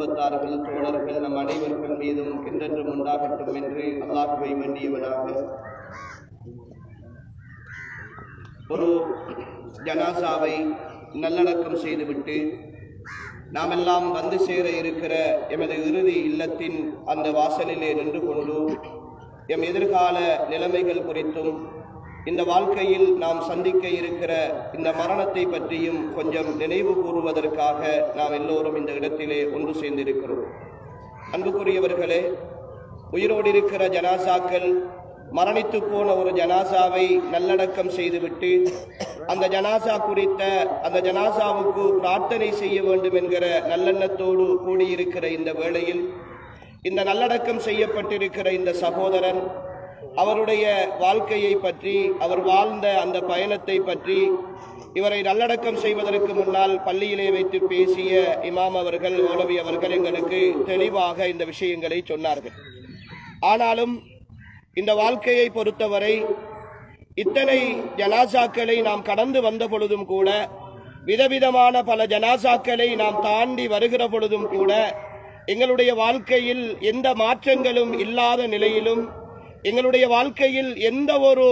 குடும்பத்தார்கள் தோழர்கள் நம் அனைவர்கள் மீதும் என்றென்றும் உண்டாகட்டும் என்று அல்லாஹுவை வேண்டியவனாக ஒரு ஜனாசாவை நல்லடக்கம் செய்துவிட்டு நாமெல்லாம் வந்து சேர இருக்கிற எமது இறுதி இல்லத்தின் அந்த வாசலிலே நின்று கொண்டு எம் எதிர்கால நிலைமைகள் குறித்தும் இந்த வாழ்க்கையில் நாம் சந்திக்க இருக்கிற இந்த மரணத்தை பற்றியும் கொஞ்சம் நினைவு கூறுவதற்காக நாம் எல்லோரும் இந்த இடத்திலே ஒன்று சேர்ந்திருக்கிறோம். அன்புக்குரியவர்களே உயிரோடு இருக்கிற ஜனாசாக்கள் மரணித்து போன ஒரு ஜனாசாவை நல்லடக்கம் செய்துவிட்டு அந்த ஜனாசா குறித்த அந்த ஜனாசாவுக்கு பிரார்த்தனை செய்ய வேண்டும் என்கிற நல்லெண்ணத்தோடு கூடியிருக்கிற இந்த வேளையில் இந்த நல்லடக்கம் செய்யப்பட்டிருக்கிற இந்த சகோதரன் அவருடைய வாழ்க்கையை பற்றி அவர் வாழ்ந்த அந்த பயணத்தை பற்றி இவரை நல்லடக்கம் செய்வதற்கு முன்னால் பள்ளியிலே வைத்து பேசிய இமாம் அவர்கள் மௌலவி அவர்கள் எங்களுக்கு தெளிவாக இந்த விஷயங்களை சொன்னார்கள். ஆனாலும் இந்த வாழ்க்கையை பொறுத்தவரை இத்தனை ஜனாசாக்களை நாம் கடந்து வந்த பொழுதும் கூட விதவிதமான பல ஜனாசாக்களை நாம் தாண்டி வருகிற பொழுதும் கூட எங்களுடைய வாழ்க்கையில் எந்த மாற்றங்களும் இல்லாத நிலையிலும் எங்களுடைய வாழ்க்கையில் எந்த ஒரு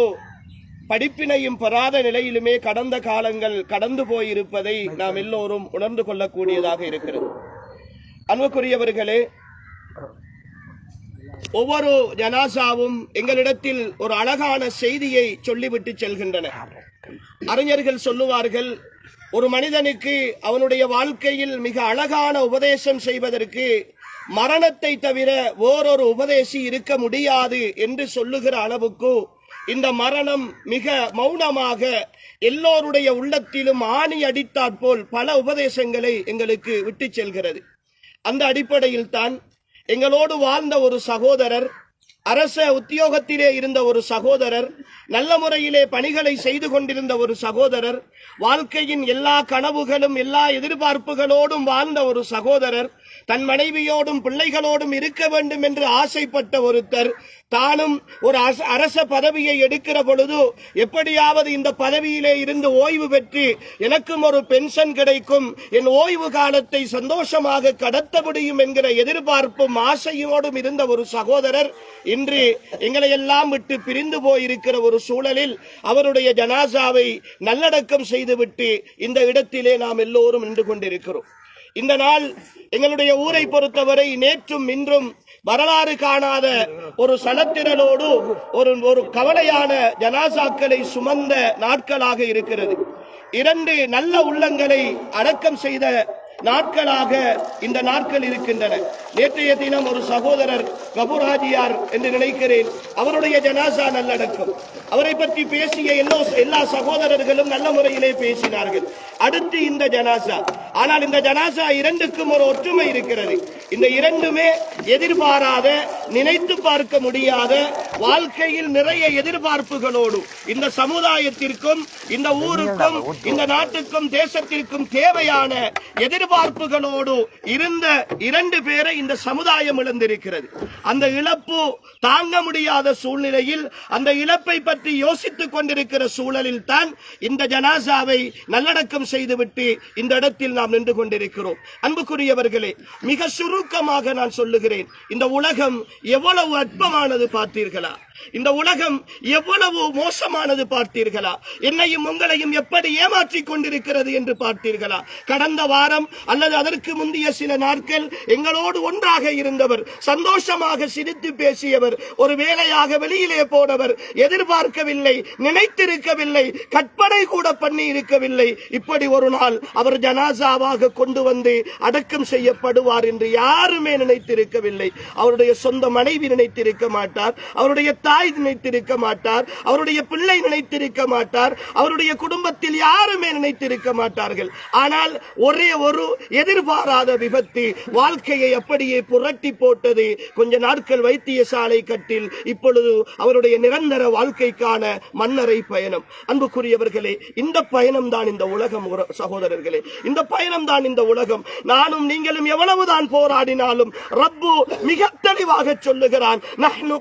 படிப்பினையும் பெறாத நிலையிலுமே கடந்த காலங்கள் கடந்து போயிருப்பதை நாம் எல்லோரும் உணர்ந்து கொள்ளக்கூடியதாக இருக்கிறது. அன்புக்குரியவர்களே ஒவ்வொரு ஜனாசாவும் எங்களிடத்தில் ஒரு அழகான செய்தியை சொல்லிவிட்டு செல்கின்றன. அறிஞர்கள் சொல்லுவார்கள் ஒரு மனிதனுக்கு அவனுடைய வாழ்க்கையில் மிக அழகான உபதேசம் செய்வதற்கு மரணத்தை தவிர ஓரொரு உபதேசி இருக்க முடியாது என்று சொல்லுகிற அளவுக்கு இந்த மரணம் மிக மௌனமாக எல்லோருடைய உள்ளத்திலும் ஆணி அடித்தாற்போல் பல உபதேசங்களை எங்களுக்கு விட்டு செல்கிறது. அந்த அடிப்படையில் தான் எங்களோடு வாழ்ந்த ஒரு சகோதரர் அரச உத்தியோகத்திலே இருந்த ஒரு சகோதரர் நல்ல முறையிலே பணிகளை செய்து கொண்டிருந்த ஒரு சகோதரர் வாழ்க்கையின் எல்லா கனவுகளும் எல்லா எதிர்பார்ப்புகளோடும் வாழ்ந்த ஒரு சகோதரர் தன் மனைவியோடும் பிள்ளைகளோடும் இருக்க வேண்டும் என்று ஆசைப்பட்ட ஒருத்தர் தானும் ஒரு அரச- அரச பதவியை எடுக்கிற பொழுது எப்படியாவது இந்த பதவியிலே இருந்து ஓய்வு பெற்று எனக்கும் ஒரு பென்ஷன் கிடைக்கும் என் ஓய்வு காலத்தை சந்தோஷமாக கடத்த முடியும் என்கிற எதிர்பார்ப்பும் ஆசையோடும் இருந்த ஒரு சகோதரர் இன்று எங்களை எல்லாம் விட்டு பிரிந்து போயிருக்கிற ஒரு சூழலில் அவருடைய ஜனாசாவை நல்லடக்கம் செய்துவிட்டு இந்த இடத்திலே நாம் எல்லோரும் நின்று கொண்டிருக்கிறோம். இந்த நாள் எங்களுடைய ஊரை பொறுத்தவரை நேற்றும் இன்றும் வரலாறு காணாத ஒரு சனத்திரலோடு ஒரு ஒரு கவலையான ஜனாசாக்களை சுமந்த நாட்களாக இருக்கிறது. இரண்டு நல்ல உள்ளங்களை அடக்கம் செய்த நாட்களாக இந்த நாட்கள் இருக்கின்றன. நேற்றைய தினம் ஒரு சகோதரர் கபூராஜியார் என்று நினைக்கிறேன். அவருடைய ஜனாசா நல்லடக்கம். அவரை பற்றி பேசிய எல்லா எல்லா சகோதரர்களும் நல்ல முறையிலே பேசினார்கள். அடுத்து இந்த ஜனாசா. ஆனால் இந்த ஜனாசா இரண்டுக்கும் ஒரு ஒற்றுமை இருக்கிறது. இந்த இரண்டுமே எதிர்பாராத நினைத்து பார்க்க முடியாத வாழ்க்கையில் நிறைய எதிர்பார்ப்புகளோடு இந்த சமுதாயத்திற்கும் இந்த ஊருக்கும் இந்த நாட்டுக்கும் தேசத்திற்கும் தேவையான எதிர்பார்ப்புகளோடு இருந்த இரண்டு பேரை இந்த சமுதாயம் இழந்திருக்கிறது. அந்த இழப்பு தாங்க முடியாத சூழ்நிலையில் அந்த இழப்பை பற்றி யோசித்துக் கொண்டிருக்கிற சூழலில் தான் இந்த ஜனாசாவை நல்லடக்கம் செய்துவிட்டு இந்த இடத்தில் நாம் நின்று கொண்டிருக்கிறோம். அன்புக்குரியவர்களே மிக சுருக்கமாக நான் சொல்லுகிறேன். இந்த உலகம் எவ்வளவு அற்பமானது பார்த்தீர்களா? இந்த உலகம் எவ்வளவு மோசமானது பார்த்தீர்களா? என்னையும் உங்களையும் எப்படி ஏமாற்றிக் கொண்டிருக்கிறது என்று பார்த்தீர்களா? கடந்த வாரம் அல்லது அதற்கு முந்தைய சில நாட்கள் எங்களோடு ஒன்றாக இருந்தவர் சந்தோஷமாக சிரித்து பேசியவர் ஒரு வேலையாக வெளியிலே போனவர் எதிர்பார்க்கவில்லை நினைத்திருக்கவில்லை கற்பனை கூட பண்ணி இருக்கவில்லை. இப்படி ஒரு நாள் அவர் ஜனாசாவாக கொண்டு வந்து அடக்கம் செய்யப்படுவார் என்று யாருமே நினைத்திருக்கவில்லை. அவருடைய சொந்த மனைவி நினைத்திருக்க மாட்டார் அவருடைய தாய் நினைத்திருக்க மாட்டார் அவருடைய பிள்ளை நினைத்திருக்க மாட்டார் அவருடைய குடும்பத்தில் யாருமே நினைத்திருக்க மாட்டார்கள். ஆனால் ஒரே ஒரு எதிர்பாராத விபத்து. வாழ்க்கையை அப்படியே புரட்டி போட்டது. கொஞ்ச நாட்கள் வைத்தியசாலை கட்டில். இப்பொழுது அவருடைய நிரந்தர வாழ்க்கைக்கான மன்னரை பயணம். அன்புக்குரியவர்களே இந்த பயணம் தான் இந்த உலகம் சகோதரர்களே. இந்த பயணம் தான் இந்த உலகம். நானும் நீங்களும் எவ்வளவுதான் போராடினாலும் ரப்பு மிக தெளிவாக சொல்லுகிறான் நஹ்னு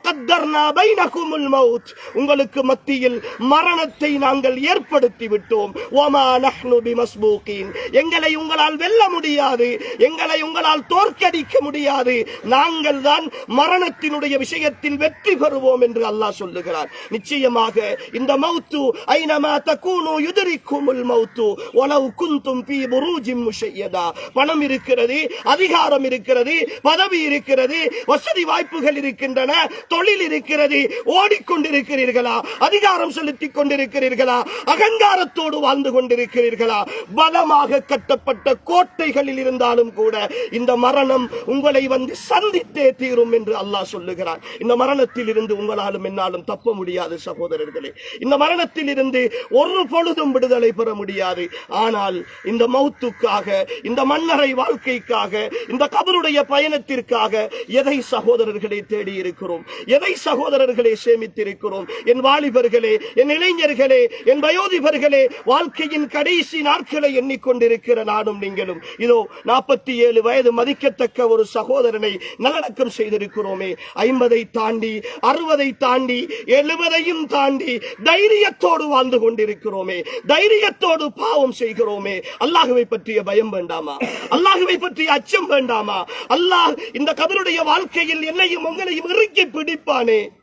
உங்களுக்கு மத்தியில் மரணத்தை நாங்கள் ஏற்படுத்தி விட்டோம் ஓமா நஹ்னு எங்களை உங்களால் வெல்ல முடியாது. எங்களை உங்களால் தோற்கடிக்க முடியாது. நாங்கள் தான் மரணத்தினுடைய விஷயத்தில் வெற்றி பெறுவோம் என்று அல்லாஹ் சொல்லுகிறார். நிச்சயமாக இந்த மௌத்து ஐனமா தகூனு யுதரிக்குமுல் மௌத்து. வலவ் குந்தும் பி புரூஜிம் முஷையதா. பணம் இருக்கிறது அதிகாரம் இருக்கிறது பதவி இருக்கிறது வசதி வாய்ப்புகள் இருக்கின்றன தொழில் இருக்கிறது ஓடிக்கொண்டிருக்கிறீர்களா அதிகாரம் செலுத்திக் கொண்டிருக்கிறீர்களா அகங்காரத்தோடு வாழ்ந்து கொண்டிருக்கிறீர்களா பலமாக கட்டப்பட்ட கோட்டை வார்த்தைகளில் இருந்தாலும் கூட இந்த மரணம் உங்களை வந்து சந்தித்தே தீரும் என்று அல்லாஹ் சொல்லுகிறார் இந்த மரணத்தில் இருந்து உங்களாலும் என்னாலும் தப்ப முடியாது சகோதரர்களே. இந்த மரணத்தில் இருந்து ஒரு பொழுதும் விடுதலை பெற முடியாது. ஆனால் இந்த மௌத்துக்காக இந்த மன்னரை வாழ்க்கைக்காக இந்த கபருடைய பயணத்திற்காக எதை சகோதரர்களை தேடி இருக்கிறோம்? எதை சகோதரர்களை சேமித்திருக்கிறோம்? என் வாலிபர்களே என் இளைஞர்களே என் வயோதிபர்களே வாழ்க்கையின் கடைசி நாட்களை எண்ணிக்கொண்டிருக்கிற நானும் நீங்களும் இதோ நாற்பத்தி ஏழு வயது மதிக்கத்தக்க ஒரு சகோதரனை நல்லடக்கம் செய்திருக்கிறோமே. ஐம்பதை தாண்டி அறுபதை தாண்டி எழுபதையும் தாண்டி தைரியத்தோடு வாழ்ந்து கொண்டிருக்கிறோமே. தைரியத்தோடு பாவம் செய்கிறோமே. அல்லாஹுவை பற்றிய பயம் வேண்டாமா? அல்லாஹுவை பற்றிய அச்சம் வேண்டாமா? அல்லாஹ் இந்த கபருடைய வாழ்க்கையில் என்னையும் உங்களையும் இறுக்கி பிடிப்பானே.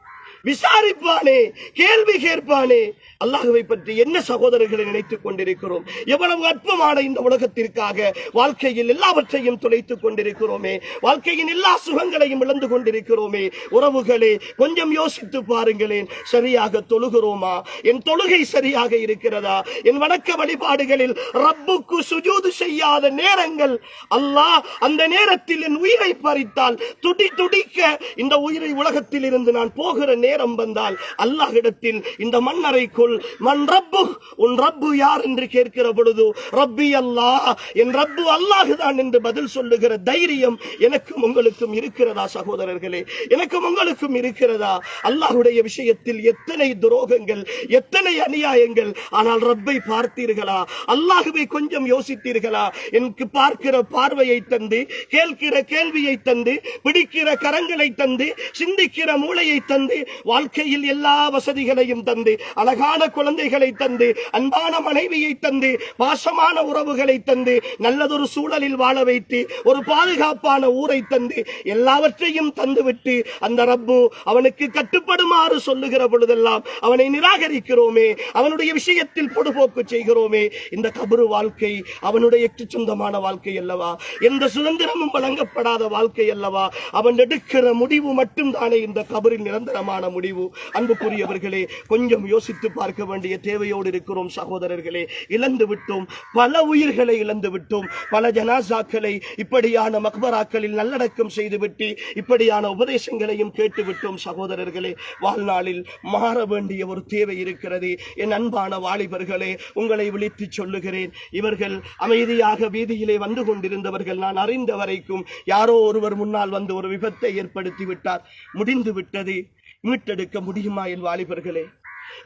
விசாரிப்பானே கேள்வி கேட்பானே. அல்லாஹுவை பற்றி என்ன சகோதரர்களை நினைத்துக் கொண்டிருக்கிறோம்? எவ்வளவு அற்பமான இந்த உலகத்திற்காக வாழ்க்கையில் எல்லாவற்றையும் துளைத்துக் கொண்டிருக்கிறோமே. வாழ்க்கையின் எல்லா சுகங்களையும் இழந்து கொண்டிருக்கிறோமே. உறவுகளே கொஞ்சம் யோசித்து பாருங்களேன். சரியாக தொழுகிறோமா? என் தொழுகை சரியாக இருக்கிறதா? என் வணக்க வழிபாடுகளில் ரப்புக்கு சுஜூது செய்யாத நேரங்கள். அல்லாஹ் அந்த நேரத்தில் என் உயிரை பறித்தால் துடி துடிக்க இந்த உயிரை உலகத்தில் இருந்து நான் போகிற நேரம் நேரம் வந்தால் அல்லாஹிடத்தில் இந்த மண்ணறைக்குள் மண் ரப்பு உன் ரப்பு யார்? என்று கேட்கிற பொழுது ரப்பி அல்லாஹ் என் ரப்பு அல்லாஹுதான் என்று பதில் சொல்லுகிற தைரியம் எனக்கும் உங்களுக்கும் இருக்கிறதா சகோதரர்களே? எனக்கும் உங்களுக்கும் இருக்கிறதா? அல்லாஹுடைய விஷயத்தில் எத்தனை துரோகங்கள் எத்தனை அநியாயங்கள். ஆனால் ரப்பை பார்த்தீர்களா? அல்லாஹுவை கொஞ்சம் யோசித்தீர்களா? எனக்கு பார்க்கிற பார்வையை தந்து கேட்கிற கேள்வியை தந்து பிடிக்கிற கரங்களை தந்து சிந்திக்கிற மூளையை தந்து வாழ்க்கையில் எல்லா வசதிகளையும் தந்து அழகான குழந்தைகளை தந்து அன்பான மனைவியை தந்து பாசமான உறவுகளை தந்து நல்லதொரு சூழலில் வாழ வைத்து ஒரு பாதுகாப்பான ஊரை தந்து எல்லாவற்றையும் தந்துவிட்டு அந்த ரப்பு அவனுக்கு கட்டுப்படுமாறு சொல்லுகிற பொழுதெல்லாம் அவனை நிராகரிக்கிறோமே அவனுடைய விஷயத்தில் பொடுபோக்கு செய்கிறோமே. இந்த கபரு வாழ்க்கை அவனுடைய சொந்தமான வாழ்க்கை அல்லவா? எந்த சுதந்திரமும் வழங்கப்படாத வாழ்க்கை அல்லவா? அவன் எடுக்கிற முடிவு மட்டும்தானே இந்த கபரில் நிரந்தரமான முடிவு. அன்புக்குரியவர்களே கொஞ்சம் யோசித்து பார்க்க வேண்டிய தேவையோடு இருக்கிறோம் சகோதரர்களே. இழந்து விட்டோம். பல உயிர்களை இழந்து விட்டோம். பல ஜனாசாக்களை இப்படியான மக்பராக்களில் நல்லடக்கம் செய்துவிட்டு இப்படியான உபதேசங்களையும் கேட்டு விட்டோம் சகோதரர்களே. வாழ்நாளில் மாற வேண்டிய ஒரு தேவை இருக்கிறது. என் அன்பான வாலிபர்களே உங்களை விழித்து சொல்லுகிறேன். இவர்கள் அமைதியாக வீதியிலே வந்து கொண்டிருந்தவர்கள் நான் அறிந்த வரைக்கும் யாரோ ஒருவர் முன்னால் வந்து ஒரு விபத்தை ஏற்படுத்தி விட்டார். முடிந்து விட்டது. மீட்டெடுக்க முடியுமா என் வாலிபர்களே?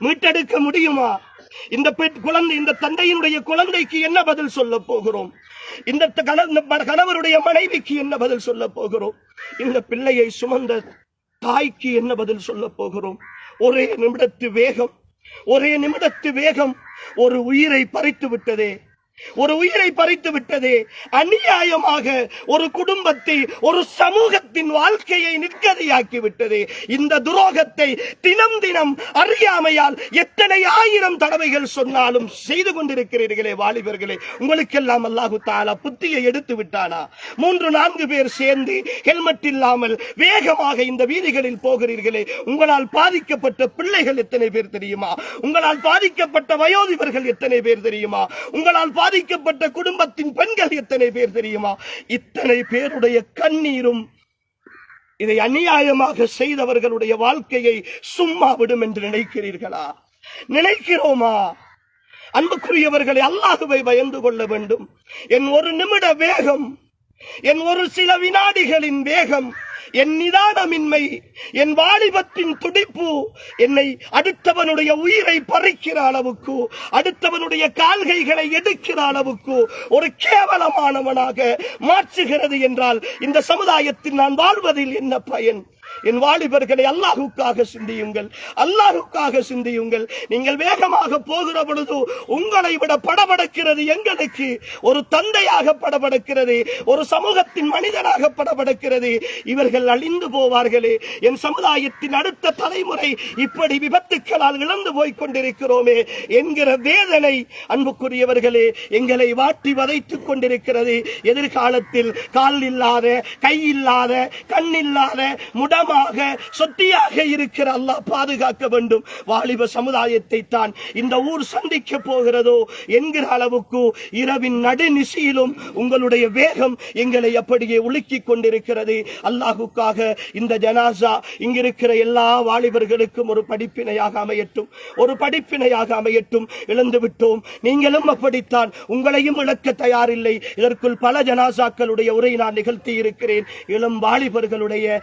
மீட்டெடுக்க முடியுமா? இந்த பெண் குழந்தை இந்த தந்தையினுடைய குழந்தைக்கு என்ன பதில் சொல்ல போகிறோம்? இந்த இந்த கணவருடைய மனைவிக்கு என்ன பதில் சொல்ல போகிறோம்? இந்த பிள்ளையை சுமந்த தாய்க்கு என்ன பதில் சொல்ல போகிறோம்? ஒரே நிமிடத்து வேகம் ஒரே நிமிடத்து வேகம் ஒரு உயிரை பறித்து விட்டதே. ஒரு உயிரை பறித்து விட்டது. அநியாயமாக ஒரு குடும்பத்தை ஒரு சமூகத்தின் வாழ்க்கையை நிற்கதையாக்கி விட்டது. இந்த துரோகத்தை தினம் தினம் அறியாமையால் எத்தனை ஆயிரம் தடவைகள் சொன்னாலும் செய்து கொண்டிருக்கிறீர்களே வாலிபர்களே. உங்களுக்கெல்லாம் அல்லாஹு தாலா புத்தியை எடுத்து விட்டானா? மூன்று நான்கு பேர் சேர்ந்து ஹெல்மெட் இல்லாமல் வேகமாக இந்த வீதிகளில் போகிறீர்களே. உங்களால் பாதிக்கப்பட்ட பிள்ளைகள் எத்தனை பேர் தெரியுமா? உங்களால் பாதிக்கப்பட்ட வயோதிபர்கள் எத்தனை பேர் தெரியுமா? உங்களால் பாதிக்கப்பட்ட குடும்பத்தின் பெண்கள் எத்தனை பேர் தெரியுமா? இத்தனை பேருடைய கண்ணீரும் இதை அநியாயமாக செய்தவர்களுடைய வாழ்க்கையை சும்மா விடும் என்று நினைக்கிறீர்களா? நினைக்கிறோமா? அன்புக்குரியவர்களை அல்லாஹுவை பயந்து கொள்ள வேண்டும். என் ஒரு நிமிட வேகம் என் ஒரு சில வினாடிகளின் வேகம் என் நிதானமின்மை என் வாலிபத்தின் துடிப்பு என்னை அடுத்தவனுடைய உயிரை பறிக்கிற அளவுக்கு அடுத்தவனுடைய கால்கைகளை எடுக்கிற அளவுக்கு ஒரு கேவலமானவனாக மாற்றுகிறது என்றால் இந்த சமுதாயத்தில் நான் வாழ்வதில் என்ன பயன்? என் வாலிபர்களை அல்லாஹுக்காக சிந்தியுங்கள் அல்லாஹுக்காக சிந்தியுங்கள். நீங்கள் வேகமாக போகிற பொழுது உங்களை விட படபடக்கிறது எங்களுக்கு. ஒரு தந்தையாக படபடக்கிறது ஒரு சமூகத்தின் மனிதனாக படபடக்கிறது. இவர்கள் அழிந்து போவார்களே. என் சமுதாயத்தின் அடுத்த தலைமுறை இப்படி விபத்துக்களால் இழந்து போய் கொண்டிருக்கிறோமே என்கிற வேதனை அன்புக்குரியவர்களே எங்களை வாட்டி வதைத்துக் கொண்டிருக்கிறது. எதிர்காலத்தில் கால் இல்லாத கை இல்லாத கண் இல்லாத முடமாக சொத்தியாக இருக்கிற அல்லாஹ் பாதுகாக்க வேண்டும். வாலிப சமுதாயத்தை தான் இந்த ஊர் சந்திக்க போகிறதோ என்கிற அளவுக்கு இரவின் நடுநிசையிலும் உங்களுடைய வேகம் எங்களை அப்படியே உலுக்கிக் கொண்டிருக்கிறது. அல்லாஹுக்காக இந்த ஜனாசா இங்கிருக்கிற எல்லா வாலிபர்களுக்கும் ஒரு படிப்பினையாக அமையட்டும். ஒரு படிப்பினையாக அமையட்டும். இழந்து விட்டோம். நீங்களும் அப்படித்தான். உங்களையும் இழக்க தயாரில்லை. இதற்குள் பல ஜனாசாக்களுடைய உரை நான் நிகழ்த்தி இருக்கிறேன். இளம் வாலிபர்களுடைய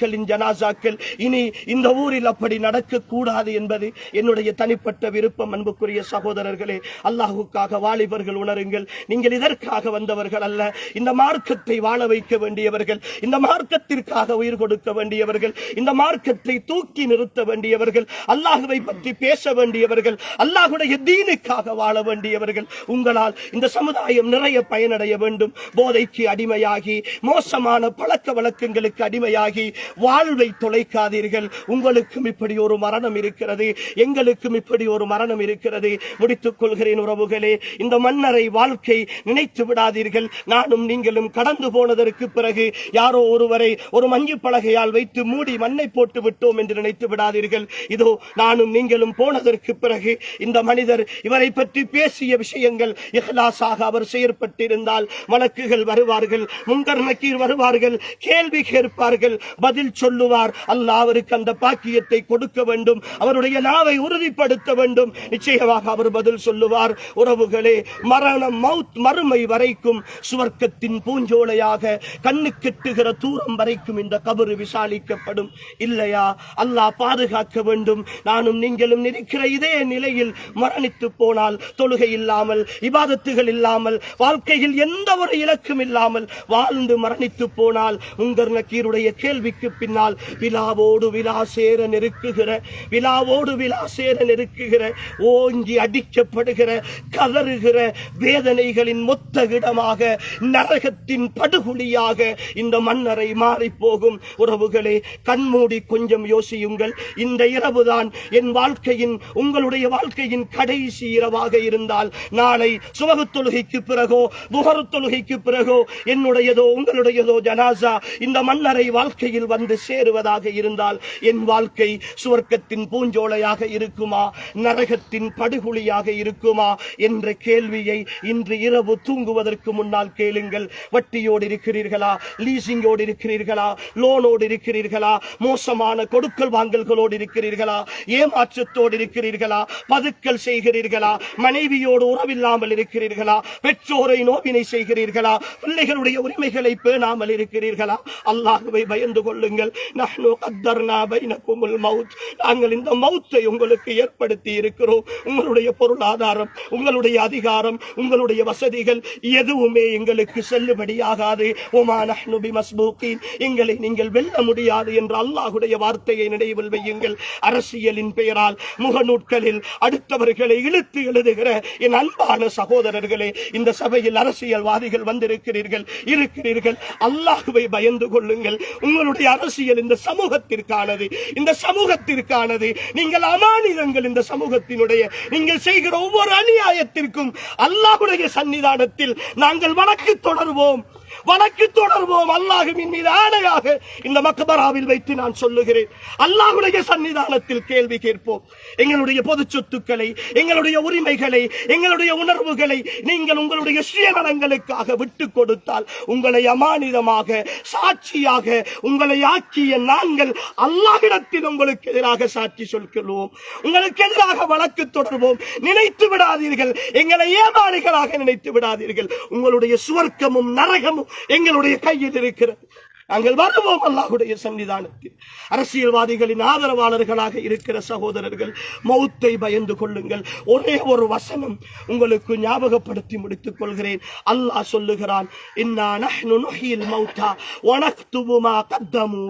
மக்களின் ஜனாசாக்கள் இனி இந்த ஊரில் அப்படி நடக்க கூடாது என்பது என்னுடைய தனிப்பட்ட விருப்பம் அன்புக்குரிய சகோதரர்களே. அல்லாஹுக்காக வாலிபர்கள் உணருங்கள். நீங்கள் இதற்காக வந்தவர்கள் அல்ல. இந்த மார்க்கத்தை வாழ வைக்க வேண்டியவர்கள் இந்த மார்க்கத்திற்காக உயிர் கொடுக்க வேண்டியவர்கள் இந்த மார்க்கத்தை தூக்கி நிறுத்த வேண்டியவர்கள் அல்லாஹுவை பற்றி பேச வேண்டியவர்கள் அல்லாஹுடைய தீனுக்காக வாழ வேண்டியவர்கள். உங்களால் இந்த சமுதாயம் நிறைய பயனடைய வேண்டும். போதைக்கு அடிமையாகி மோசமான பழக்க வழக்கங்களுக்கு அடிமையாகி வாழ்வை தொலைக்காதீர்கள். உங்களுக்கும் இப்படி ஒரு மரணம் இருக்கிறது. எங்களுக்கும் இப்படி ஒரு மரணம் இருக்கிறது. முடித்துக் கொள்கிறேன் உறவுகளே. இந்த மன்னரை வாழ்க்கை நினைத்து விடாதீர்கள். நானும் நீங்களும் கடந்து போனதற்கு பிறகு யாரோ ஒருவரை ஒரு மஞ்சு பலகையால் வைத்து மூடி மண்ணை போட்டு விட்டோம் என்று நினைத்து விடாதீர்கள். இதோ நானும் நீங்களும் போனதற்கு பிறகு இந்த மனிதர் இவரை பற்றி பேசிய விஷயங்கள் இஹ்லாஸாக அவர் செயற்பட்டிருந்தால் வழக்குகள் வருவார்கள் முங்கர் நக்கீர் வருவார்கள் கேள்வி கேட்பார்கள் பதில் பதில் சொல்லுவார் அல்லாஹ் அவருக்கு அந்த பாக்கியத்தை கொடுக்க வேண்டும் அவருடைய நாவை உறுதிப்படுத்த வேண்டும். நிச்சயமாக அவர் பதில் சொல்லுவார் உறவுகளே மரணம் மவுத் மறுமை வரைக்கும் சுவர்க்கத்தின் பூஞ்சோலையாக கண்ணு கெட்டுகிற தூரம் வரைக்கும் இந்த கபரு விசாலிக்கப்படும். இல்லையா? அல்லாஹ் பாதுகாக்க வேண்டும். நானும் நீங்களும் இருக்கிற இதே நிலையில் மரணித்து போனால் தொழுகை இல்லாமல் இபாதத்துகள் இல்லாமல் வாழ்க்கையில் எந்த ஒரு இலக்கும் இல்லாமல் வாழ்ந்து மரணித்து போனால் உங்கர் நக்கீருடைய கேள்விக்கு பின்னால் விழாவோடு விழா சேர நெருக்குகிற விழாவோடு விழா சேர நெருக்குகிற ஓங்கி அடிக்கப்படுகிற கதறுகிற வேதனைகளின் மொத்த இடமாக நரகத்தின் படுகொலியாக இந்த மன்னரை மாறி போகும் உறவுகளே கண்மூடி கொஞ்சம் யோசியுங்கள். இந்த இரவுதான் என் வாழ்க்கையின் உங்களுடைய வாழ்க்கையின் கடைசி இரவாக இருந்தால் நாளை சுபகு தொழுகைக்கு பிறகோ புகரு தொழுகைக்கு பிறகோ என்னுடையதோ உங்களுடையதோ ஜனாசா. இந்த மன்னரை வாழ்க்கையில் வந்து சேருவதாக இருந்தால் என் வாழ்க்கை சுவர்க்கத்தின் பூஞ்சோலையாக இருக்குமா? நரகத்தின் படுகொலியாக இருக்குமா? என்ற கேள்வியை இன்று இரவு தூங்குவதற்கு முன்னால் கேளுங்கள். வட்டியோடு இருக்கிறீர்களா? லீசிங்கோடு இருக்கிறீர்களா? லோனோடு இருக்கிறீர்களா? மோசமான கொடுக்கல் வாங்கல்களோடு இருக்கிறீர்களா? ஏமாற்றத்தோடு இருக்கிறீர்களா? பதுக்கல் செய்கிறீர்களா? மனைவியோடு உறவில்லாமல் இருக்கிறீர்களா? பெற்றோரை நோவினை செய்கிறீர்களா? பிள்ளைகளுடைய உரிமைகளை பேணாமல் இருக்கிறீர்களா? அல்லாஹுவை பயந்து கொள்ளுங்கள் நஹ்னு கத்தர்னா பைனகுமுல் மவுத். நாங்கள் இந்த மவுத்தை உங்களுக்கு ஏற்படுத்தி இருக்கிறோம். உங்களுடைய பொருளாதாரம் உங்களுடைய அதிகாரம் உங்களுடைய வசதிகள் எதுவுமே எங்களுக்கு செல்லுபடியாகாது. உமா நஹ்னு பிமஸ்பூகீன். எங்களை நீங்கள் வெல்ல முடியாது என்ற அல்லாஹுடைய வார்த்தையை நினைவில் வையுங்கள். அரசியலின் பெயரால் முகநூட்களில் அடுத்தவர்களை இழுத்து எழுதுகிற என் அன்பான சகோதரர்களே இந்த சபையில் அரசியல்வாதிகள் வந்திருக்கிறீர்கள் இருக்கிறீர்கள். அல்லாஹுவை பயந்து கொள்ளுங்கள். உங்களுடைய அரசியல் இந்த சமூகத்திற்கானது. இந்த சமூகத்திற்கானது. நீங்கள் அமானிதங்கள் இந்த சமூகத்தினுடைய. நீங்கள் செய்கிற ஒவ்வொரு அநியாயத்திற்கும் அல்லாஹுடைய சன்னிதானத்தில் நாங்கள் வழக்கு தொடர்வோம். வழக்கு தொடர்வோம். அல்லாஹுவின் மீது ஆணையாக இந்த மக்பராவில் வைத்து நான் சொல்லுகிறேன். அல்லாஹுடைய சன்னிதானத்தில் கேள்வி கேட்போம். எங்களுடைய பொது சொத்துக்களை எங்களுடைய உரிமைகளை எங்களுடைய உணர்வுகளை நீங்கள் உங்களுடைய சுயநலங்களுக்காக விட்டு கொடுத்தால் உங்களை அமானிதமாக சாட்சியாக உங்களை ஆக்கிய நாங்கள் அல்லாஹிடத்தில் உங்களுக்கு எதிராக சாட்சி சொல்கிறோம். உங்களுக்கு எதிராக வழக்கு தொடர்வோம். நினைத்து விடாதீர்கள். எங்களை ஏமாளிகளாக நினைத்து விடாதீர்கள். உங்களுடைய சுவர்க்கமும் நரகமும் எங்களுடைய கையில் இருக்கிறது. நாங்கள் வருவோம் அல்லாஹுடைய சன்னிதானத்தில். அரசியல்வாதிகளின் ஆதரவாளர்களாக இருக்கிற சகோதரர்கள் மௌத்தை பயந்து கொள்ளுங்கள். ஒரே ஒரு வசனம் உங்களுக்கு ஞாபகப்படுத்தி முடித்துக் கொள்கிறேன். அல்லாஹ் சொல்லுகிறான் மௌத்தா கத்தமு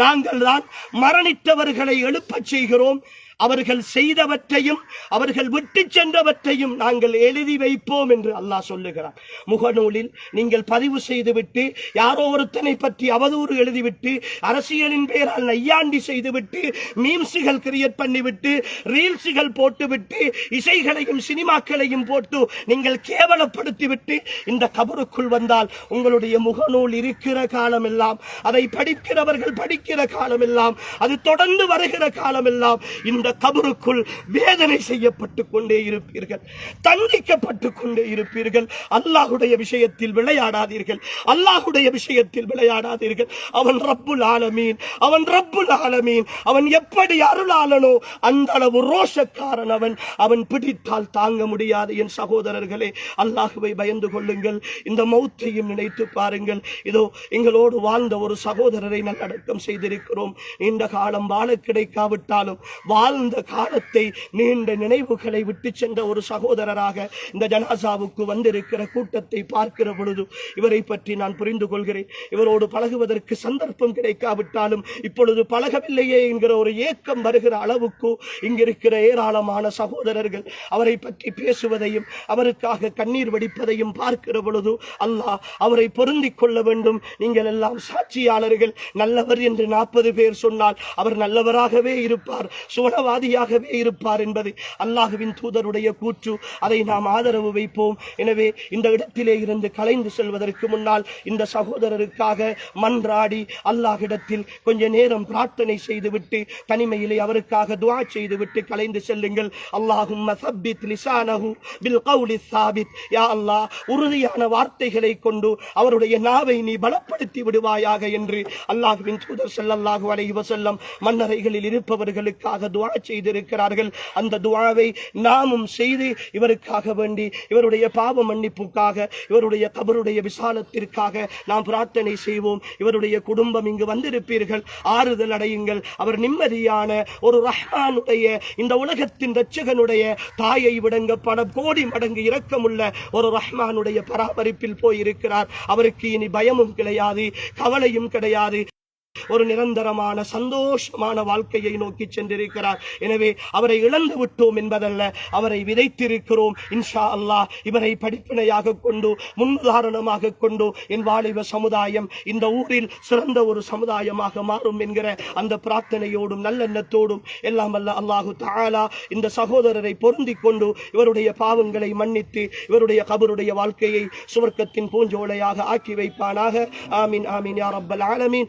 நாங்கள் தான் மரணித்தவர்களை எழுப்பச் செய்கிறோம். அவர்கள் செய்தவற்றையும் அவர்கள் விட்டு சென்றவற்றையும் நாங்கள் எழுதி வைப்போம் என்று அல்லாஹ் சொல்லுகிறார் முகநூலில் நீங்கள் பதிவு செய்துவிட்டு யாரோ ஒருத்தனை பற்றி அவதூறு எழுதிவிட்டு அரசியலின் பெயரால் நையாண்டி செய்துவிட்டு மீம்ஸுகள் கிரியேட் பண்ணிவிட்டு ரீல்ஸுகள் போட்டுவிட்டு இசைகளையும் சினிமாக்களையும் போட்டு நீங்கள் கேவலப்படுத்திவிட்டு இந்த கபருக்குள் வந்தால் உங்களுடைய முகநூல் இருக்கிற காலமெல்லாம் அதை படிக்கிறவர்கள் படிக்கிற காலமெல்லாம் அது தொடர்ந்து வருகிற காலமெல்லாம் இந்த அந்த கபருக்குள் வேதனை செய்யப்பட்டு கொண்டே இருப்பீர்கள். தண்டிக்கப்பட்டு கொண்டே இருப்பீர்கள். அல்லாஹுடைய விஷயத்தில் விளையாடாதீர்கள். அல்லாஹுடைய விஷயத்தில் விளையாடாதீர்கள். அவன் ரப்புல் ஆலமீன் அவன் ரப்புல் ஆலமீன் அவன் எப்படி அருளாளனோ அந்த அளவு ரோஷக்காரன் அவன். அவன் பிடித்தால் தாங்க முடியாது என் சகோதரர்களே. அல்லாஹுவை பயந்து கொள்ளுங்கள். இந்த மௌத்தையும் நினைத்து பாருங்கள். இதோ எங்களோடு வாழ்ந்த ஒரு சகோதரரை நல்லடக்கம் செய்திருக்கிறோம். நீண்ட காலம் வாழ கிடைக்காவிட்டாலும் வாழ அந்த காலத்தை நீண்ட நினைவுகளை விட்டு சென்ற ஒரு சகோதரராக இந்த ஜனாசாவுக்கு வந்திருக்கிற கூட்டத்தை பார்க்கிற பொழுது இவரை பற்றி நான் புரிந்து கொள்கிறேன். இவரோடு பழகுவதற்கு சந்தர்ப்பம் கிடைக்காவிட்டாலும் இப்பொழுது பழகவில்லையே என்கிற ஒரு ஏக்கம் வருகிற அளவுக்கு இங்கிருக்கிற ஏராளமான சகோதரர்கள் அவரை பற்றி பேசுவதையும் அவருக்காக கண்ணீர் வடிப்பதையும் பார்க்கிற பொழுது அல்லாஹ் அவரை பொருந்திக் கொள்ள வேண்டும். நீங்கள் எல்லாம் சாட்சியாளர்கள் நல்லவர் என்று நாற்பது பேர் சொன்னால் அவர் நல்லவராகவே இருப்பார். சுவனவாதியாகவே இருப்பார் என்பது அல்லாஹுவின் தூதருடைய கூற்று. அதை நாம் ஆதரவு வைப்போம். எனவே இந்த இடத்திலே இருந்து கலைந்து செல்வதற்கு முன்னால் இந்த சகோதரருக்காக மன்றாடி அல்லாஹிடத்தில் கொஞ்ச நேரம் பிரார்த்தனை செய்துவிட்டு தனிமையிலே அவருக்காக துவா செய்துவிட்டு கலைந்து செல்லுங்கள். அல்லாஹும் சப்பித் லிசானஹு பில் கௌலி சாபித் யா அல்லாஹ் உறுதியான வார்த்தைகளை கொண்டு அவருடைய நாவை நீ பலப்படுத்தி விடுவாயாக என்று அல்லாஹுவின் தூதர் செல்லல்லாஹு அலைஹி வஸல்லம் மன்னரைகளில் இருப்பவர்களுக்காக துவா செய்திருக்கிறார்கள். அந்த துவாவை நாமும் செய்து இவருக்காக வேண்டி இவருடைய பாவ மன்னிப்புக்காக இவருடைய கபருடைய விசாலத்திற்காக நாம் பிரார்த்தனை செய்வோம். இவருடைய குடும்பம் இங்கு வந்திருப்பீர்கள். ஆறுதல் அடையுங்கள். அவர் நிம்மதியான ஒரு ரஹ்மானுடைய இந்த உலகத்தின் ரட்சகனுடைய தாயை விடங்க. பல கோடி மடங்கு இரக்கமுள்ள ஒரு ரஹ்மானுடைய பராமரிப்பில் போயிருக்கிறார். அவருக்கு இனி பயமும் கிடையாது கவலையும் கிடையாது. ஒரு நிரந்தரமான சந்தோஷமான வாழ்க்கையை நோக்கி சென்றிருக்கிறார். எனவே அவரை இழந்து விட்டோம் என்பதல்ல அவரை விதைத்திருக்கிறோம். இன்ஷா அல்லாஹ் இவரை படிப்பினையாக கொண்டு முன்னுதாரணமாக கொண்டு என் வாலிப சமுதாயம் இந்த ஊரில் சிறந்த ஒரு சமுதாயமாக மாறும் என்கிற அந்த பிரார்த்தனையோடும் நல்லெண்ணத்தோடும் எல்லாம் அல்ல அல்லாஹு தாலா இந்த சகோதரரை பொருந்திக் கொண்டு இவருடைய பாவங்களை மன்னித்து இவருடைய கபருடைய வாழ்க்கையை சுவர்க்கத்தின் பூஞ்சோலையாக ஆக்கி வைப்பானாக. ஆமீன் ஆமீன் யார் அப்பல் ஆலமீன்.